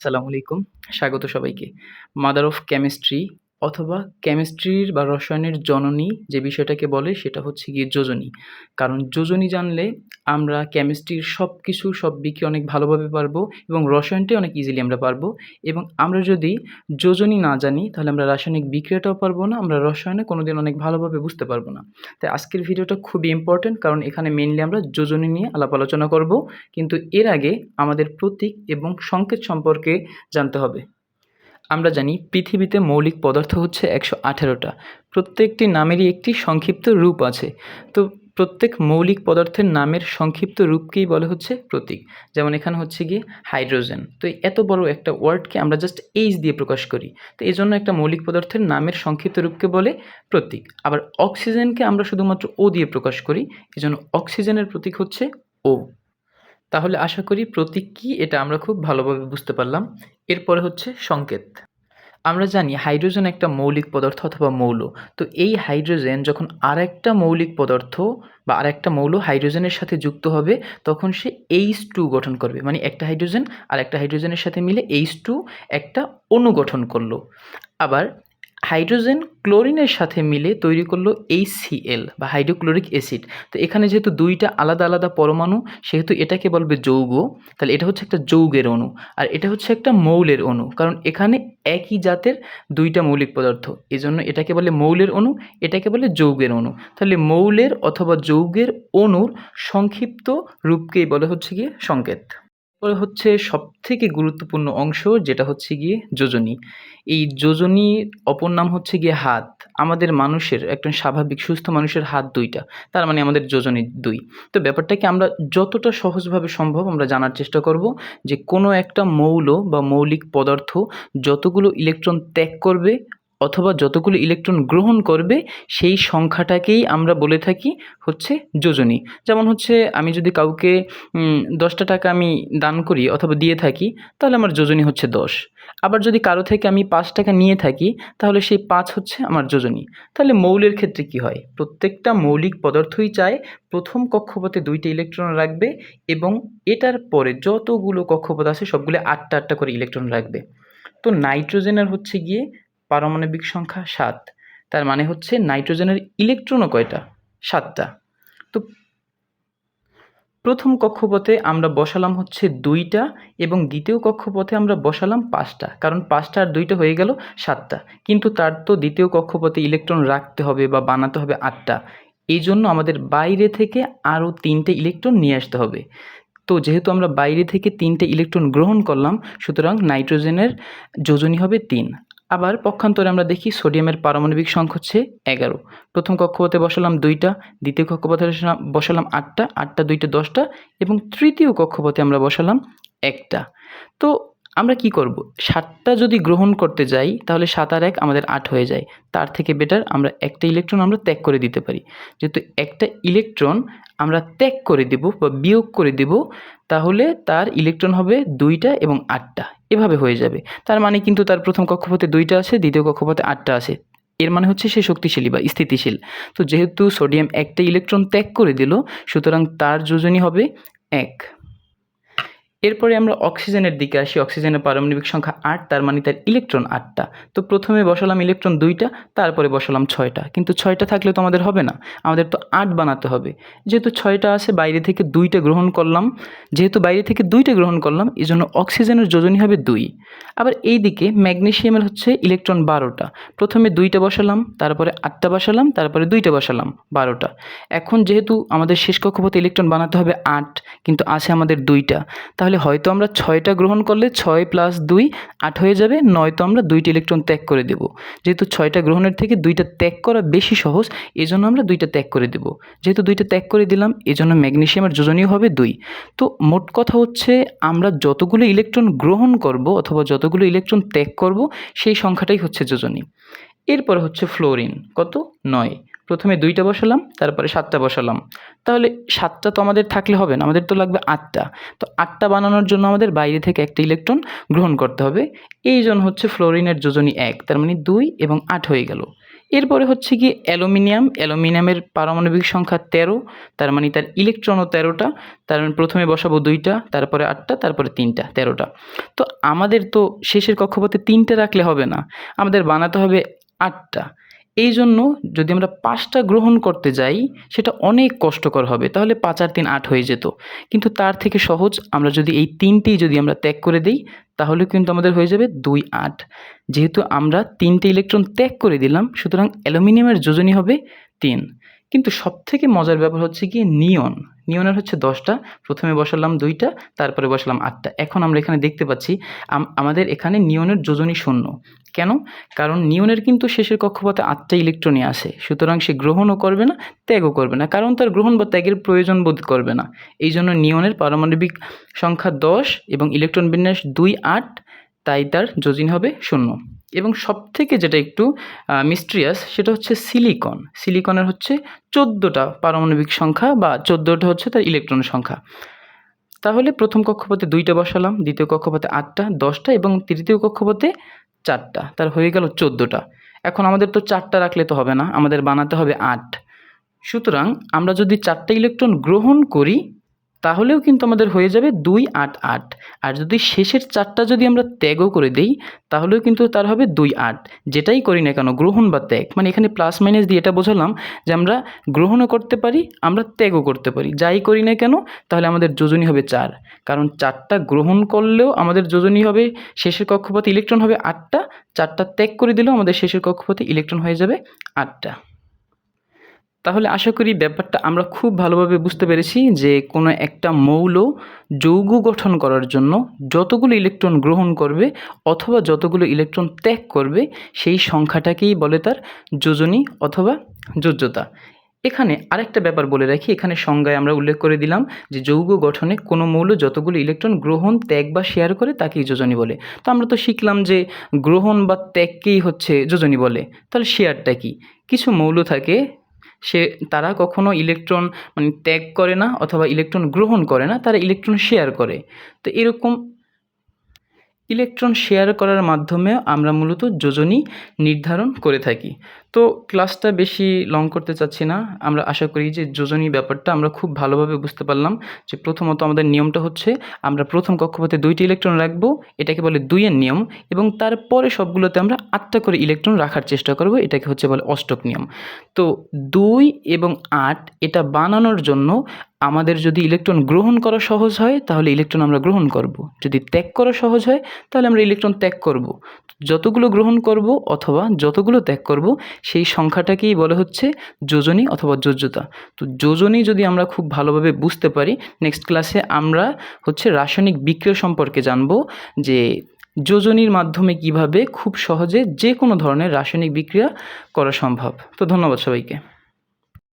আসসালামু আলাইকুম। স্বাগত সবাইকে। মাদার অফ কেমিস্ট্রি অথবা কেমিস্ট্রির বা রসায়নের জননী যে বিষয়টাকে বলে সেটা হচ্ছে গিয়ে যোজনী। কারণ যোজনী জানলে আমরা কেমিস্ট্রির সব কিছু, সব বিক্রি অনেক ভালোভাবে পারব এবং রসায়নটাই অনেক ইজিলি আমরা পারব। এবং আমরা যদি যোজনী না জানি, তাহলে আমরা রাসায়নিক বিক্রিয়াটাও পারব না, আমরা রসায়নে কোনো দিন অনেক ভালোভাবে বুঝতে পারব না। তাই আজকের ভিডিওটা খুবই ইম্পর্টেন্ট কারণ এখানে মেনলি আমরা যোজনী নিয়ে আলাপ আলোচনা করব। কিন্তু এর আগে আমাদের প্রতীক এবং সংকেত সম্পর্কে জানতে হবে। আমরা জানি পৃথিবীতে মৌলিক পদার্থ হচ্ছে একশো আঠেরোটা। প্রত্যেকটি নামেরই একটি সংক্ষিপ্ত রূপ আছে। তো প্রত্যেক মৌলিক পদার্থের নামের সংক্ষিপ্ত রূপকেই বলে হচ্ছে প্রতীক। যেমন এখানে হচ্ছে গিয়ে হাইড্রোজেন। তো এত বড় একটা ওয়ার্ডকে আমরা জাস্ট এইচ দিয়ে প্রকাশ করি। তো এই জন্য একটা মৌলিক পদার্থের নামের সংক্ষিপ্ত রূপকে বলে প্রতীক। আবার অক্সিজেনকে আমরা শুধুমাত্র ও দিয়ে প্রকাশ করি। এই জন্য অক্সিজেনের প্রতীক হচ্ছে ও তাহলে আশা করি প্রতীক কী এটা আমরা খুব ভালোভাবে বুঝতে পারলাম। এরপরে হচ্ছে সংকেত। আমরা জানি হাইড্রোজেন একটা মৌলিক পদার্থ অথবা মৌল। তো এই হাইড্রোজেন যখন আরেকটা মৌলিক পদার্থ বা আরেকটা মৌল হাইড্রোজেনের সাথে যুক্ত হবে, তখন সে এইচ টু গঠন করবে। মানে একটা হাইড্রোজেন আর একটা হাইড্রোজেনের সাথে মিলে এইচ টু একটা অণু গঠন করল। আবার হাইড্রোজেন ক্লোরিনের সাথে মিলে তৈরি করল এই এইচসিএল বা হাইড্রোক্লোরিক অ্যাসিড। তো এখানে যেহেতু দুইটা আলাদা আলাদা পরমাণু, সেহেতু এটাকে বলবে যৌগ, তাহলে এটা হচ্ছে একটা যৌগের অণু। আর এটা হচ্ছে একটা মৌলের অণু, কারণ এখানে একই জাতের দুইটা মৌলিক পদার্থ, এজন্য এটাকে বলে মৌলের অণু, এটাকে বলে যৌগের অণু। তাহলে মৌলের অথবা যৌগের অণুর সংক্ষিপ্ত রূপকেই বলে হচ্ছে গিয়ে সংকেত। এরপরে হচ্ছে সবথেকে গুরুত্বপূর্ণ অংশ যেটা হচ্ছে গিয়ে যোজনী। এই যোজনীর অপর নাম হচ্ছে গিয়ে হাত। আমাদের মানুষের, একজন স্বাভাবিক সুস্থ মানুষের হাত দুইটা, তার মানে আমাদের যোজনী দুই। তো ব্যাপারটাকে আমরা যতটা সহজভাবে সম্ভব আমরা জানার চেষ্টা করব যে কোনো একটা মৌল বা মৌলিক পদার্থ যতগুলো ইলেকট্রন ত্যাগ করবে অথবা যতগুলো ইলেকট্রন গ্রহণ করবে, সেই সংখ্যাটাকেই আমরা বলে থাকি হচ্ছে যোজনী। যেমন হচ্ছে আমি যদি কাউকে দশটা টাকা আমি দান করি অথবা দিয়ে থাকি, তাহলে আমার যোজনী হচ্ছে দশ। আবার যদি কারও থেকে আমি পাঁচ টাকা নিয়ে থাকি, তাহলে সেই পাঁচ হচ্ছে আমার যোজনী। তাহলে মৌলের ক্ষেত্রে কি হয়? প্রত্যেকটা মৌলিক পদার্থই চায় প্রথম কক্ষপথে দুইটা ইলেকট্রন রাখবে এবং এটার পরে যতগুলো কক্ষপথ আছে, সবগুলো আটটা আটটা করে ইলেকট্রন রাখবে। তো নাইট্রোজেনের হচ্ছে গিয়ে পারমাণবিক সংখ্যা সাত। তার মানে হচ্ছে নাইট্রোজেনের ইলেকট্রনও কয়টা? সাতটা। তো প্রথম কক্ষপথে আমরা বসালাম হচ্ছে দুইটা এবং দ্বিতীয় কক্ষপথে আমরা বসালাম পাঁচটা। কারণ পাঁচটা আর দুইটা হয়ে গেল সাতটা। কিন্তু তার তো দ্বিতীয় কক্ষপথে ইলেকট্রন রাখতে হবে বা বানাতে হবে আটটা। এই জন্য আমাদের বাইরে থেকে আরও তিনটে ইলেকট্রন নিয়ে আসতে হবে। তো যেহেতু আমরা বাইরে থেকে তিনটে ইলেকট্রন গ্রহণ করলাম, সুতরাং নাইট্রোজেনের যোজনী হবে তিন। আবার পক্ষান্তরে আমরা দেখি সোডিয়ামের পারমাণবিক সংখ্যা হচ্ছে এগারো। প্রথম কক্ষপথে বসালাম দুইটা, দ্বিতীয় কক্ষপথে বসালাম আটটা আটটা, দুইটা, দশটা এবং তৃতীয় কক্ষপথে আমরা বসালাম একটা। তো আমরা কি করব? সাতটা যদি গ্রহণ করতে যাই, তাহলে সাত আর এক আমাদের আট হয়ে যায়। তার থেকে বেটার আমরা একটা ইলেকট্রন আমরা ত্যাগ করে দিতে পারি। যেহেতু একটা ইলেকট্রন আমরা ত্যাগ করে দেব বা বিয়োগ করে দেব, তাহলে তার ইলেকট্রন হবে দুইটা এবং আটটা। এভাবে হয়ে যাবে। তার মানে কিন্তু তার প্রথম কক্ষপথে দুইটা আছে দ্বিতীয় কক্ষপথে আটটা আছে এর মানে হচ্ছে সে শক্তিশালী বা স্থিতিশীল। তো যেহেতু সোডিয়াম একটা ইলেকট্রন ত্যাগ করে দিল, সুতরাং তার যোজনী হবে এক। এরপরে আমরা অক্সিজেনের দিকে আসি। অক্সিজেনের পারমাণবিক সংখ্যা আট, তার মানে তার ইলেকট্রন আটটা। তো প্রথমে বসালাম ইলেকট্রন দুইটা, তারপরে বসালাম ছয়টা। কিন্তু ছয়টা থাকলে তো আমাদের হবে না। আমাদের তো আট বানাতে হবে। যেহেতু ছয়টা আছে, বাইরে থেকে দুইটা গ্রহণ করলাম। যেহেতু বাইরে থেকে দুইটা গ্রহণ করলাম এই জন্য অক্সিজেনের যোজনী হবে দুই। আবার এই দিকে ম্যাগনেশিয়ামের হচ্ছে ইলেকট্রন বারোটা। প্রথমে দুইটা বসালাম, তারপরে আটটা বসালাম, তারপরে দুইটা বসালাম বারোটা। এখন যেহেতু আমাদের শেষ কক্ষপথে ইলেকট্রন বানাতে হবে আট, কিন্তু আছে আমাদের দুইটা। তাহলে তাহলে হয়তো আমরা ছয়টা গ্রহণ করলে ছয় প্লাস দুই আট হয়ে যাবে, নয়তো আমরা দুইটি ইলেকট্রন ত্যাগ করে দেব। যেহেতু ছয়টা গ্রহণের থেকে দুইটা ত্যাগ করা বেশি সহজ, এজন্য আমরা দুইটা ত্যাগ করে দেব। যেহেতু দুইটা ত্যাগ করে দিলাম, এজন্য ম্যাগনেশিয়ামের যোজনীয় হবে দুই। তো মোট কথা হচ্ছে, আমরা যতগুলো ইলেকট্রন গ্রহণ করব অথবা যতগুলো ইলেকট্রন ত্যাগ করব, সেই সংখ্যাটাই হচ্ছে যোজনী। এরপর হচ্ছে ফ্লোরিন কত? নয়। প্রথমে দুইটা বসালাম, তারপরে সাতটা বসালাম। তাহলে সাতটা তো আমাদের থাকলে হবে না, আমাদের তো লাগবে আটটা। তো আটটা বানানোর জন্য আমাদের বাইরে থেকে একটা ইলেকট্রন গ্রহণ করতে হবে। এই জন্য হচ্ছে ফ্লোরিনের যোজনী এক, তার মানে দুই এবং আট হয়ে গেল। এরপরে হচ্ছে কি অ্যালুমিনিয়াম, অ্যালুমিনিয়ামের পারমাণবিক সংখ্যা তেরো, তার মানে তার ইলেকট্রনও তেরোটা, তার মানে প্রথমে বসাবো দুইটা, তারপরে আটটা, তারপরে তিনটা, তেরোটা। তো আমাদের তো শেষের কক্ষপথে তিনটে রাখলে হবে না, আমাদের বানাতে হবে আটটা। এই জন্য যদি আমরা পাঁচটা গ্রহণ করতে যাই, সেটা অনেক কষ্টকর হবে। তাহলে পাঁচ আর তিন আট হয়ে যেত। কিন্তু তার থেকে সহজ আমরা যদি এই তিনটেই যদি আমরা ত্যাগ করে দিই, তাহলে কিন্তু আমাদের হয়ে যাবে দুই আট। যেহেতু আমরা তিনটে ইলেকট্রন ত্যাগ করে দিলাম, সুতরাং অ্যালুমিনিয়ামের যোজনী হবে তিন। কিন্তু সবথেকে মজার ব্যাপার হচ্ছে কি নিয়ন। নিয়নের হচ্ছে দশটা, প্রথমে বসালাম দুইটা, তারপরে বসালাম আটটা। এখন আমরা এখানে দেখতে পাচ্ছি আমাদের এখানে নিয়নের যোজনী শূন্য। কেন? কারণ নিয়নের কিন্তু শেষের কক্ষপথে আটটা ইলেকট্রনই আসে। সুতরাং সে গ্রহণও করবে না, ত্যাগও করবে না। কারণ তার গ্রহণ বা ত্যাগের প্রয়োজন বোধ করবে না। এই জন্য নিয়নের পারমাণবিক সংখ্যা দশ এবং ইলেকট্রন বিন্যাস দুই আট তাই তার যোজনী হবে শূন্য। এবং সবথেকে যেটা একটু মিস্ট্রিয়াস সেটা হচ্ছে সিলিকন সিলিকনের হচ্ছে চোদ্দোটা পারমাণবিক সংখ্যা বা চোদ্দোটা হচ্ছে তার ইলেকট্রন সংখ্যা। তাহলে প্রথম কক্ষপথে দুইটা বসালাম, দ্বিতীয় কক্ষপথে আটটা, দশটা এবং তৃতীয় কক্ষপথে চারটা। তার হয়ে গেল চোদ্দোটা। এখন আমাদের তো চারটা রাখলে তো হবে না, আমাদের বানাতে হবে আট। সুতরাং আমরা যদি চারটা ইলেকট্রন গ্রহণ করি তাহলেও কিন্তু আমাদের হয়ে যাবে দুই আট আট। আর যদি শেষের চারটা যদি আমরা ত্যাগও করে দেই, তাহলেও কিন্তু তার হবে দুই আট। যেটাই করি না কেন, গ্রহণ বা ত্যাগ। মানে এখানে প্লাস মাইনাস দিয়ে এটা বোঝালাম যে আমরা গ্রহণও করতে পারি, আমরা ত্যাগও করতে পারি। যাই করি না কেন, তাহলে আমাদের যোজনী হবে চার। কারণ চারটা গ্রহণ করলেও আমাদের যোজনী হবে, শেষের কক্ষপথে ইলেকট্রন হবে আটটা, চারটা ত্যাগ করে দিলেও আমাদের শেষের কক্ষপথে ইলেকট্রন হয়ে যাবে আটটা। তাহলে আশা করি ব্যাপারটা আমরা খুব ভালোভাবে বুঝতে পেরেছি যে কোনো একটা মৌল যৌগ গঠন করার জন্য যতগুলো ইলেকট্রন গ্রহণ করবে অথবা যতগুলো ইলেকট্রন ত্যাগ করবে সেই সংখ্যাটাকেই বলে তার যোজনী অথবা যোজ্যতা। এখানে আরেকটা ব্যাপার বলে রাখি, এখানে সংজ্ঞায় আমরা উল্লেখ করে দিলাম যে যৌগ গঠনে কোনো মৌল যতগুলো ইলেকট্রন গ্রহণ, ত্যাগ বা শেয়ার করে তাকেই যোজনী বলে। তো আমরা তো শিখলাম যে গ্রহণ বা ত্যাগকেই হচ্ছে যোজনী বলে। তাহলে শেয়ারটা কি? কিছু মৌল থাকে সে, তারা কখনো ইলেকট্রন মানে ত্যাগ করে না অথবা ইলেকট্রন গ্রহণ করে না, তারা ইলেকট্রন শেয়ার করে। তো এরকম ইলেকট্রন শেয়ার করার মাধ্যমে আমরা মূলত যোজনী নির্ধারণ করে থাকি। তো ক্লাসটা বেশি লং করতে চাচ্ছি না। আমরা আশা করি যে যোজনী ব্যাপারটা আমরা খুব ভালোভাবে বুঝতে পারলাম যে প্রথমত আমাদের নিয়মটা হচ্ছে, আমরা প্রথম কক্ষপথে দুইটি ইলেকট্রন রাখব, এটাকে বলে দুইয়ের নিয়ম, এবং তারপরে সবগুলোতে আমরা আটটা করে ইলেকট্রন রাখার চেষ্টা করব, এটাকে হচ্ছে বলে অষ্টক নিয়ম। তো দুই এবং আট, এটা বানানোর জন্য আমাদের যদি ইলেকট্রন গ্রহণ করা সহজ হয়, তাহলে ইলেকট্রন আমরা গ্রহণ করব। যদি ত্যাগ করা সহজ হয়, তাহলে আমরা ইলেকট্রন ত্যাগ করব। যতগুলো গ্রহণ করব অথবা যতগুলো ত্যাগ করব সেই সংখ্যাটাকেই বলা হচ্ছে যোজনী অথবা যোজ্যতা। তো যোজনী যদি আমরা খুব ভালোভাবে বুঝতে পারি নেক্সট ক্লাসে আমরা হচ্ছে রাসায়নিক বিক্রয় সম্পর্কে জানব যে যোজনীর মাধ্যমে কীভাবে খুব সহজে যে কোনো ধরনের রাসায়নিক বিক্রিয়া করা সম্ভব। তো ধন্যবাদ সবাইকে।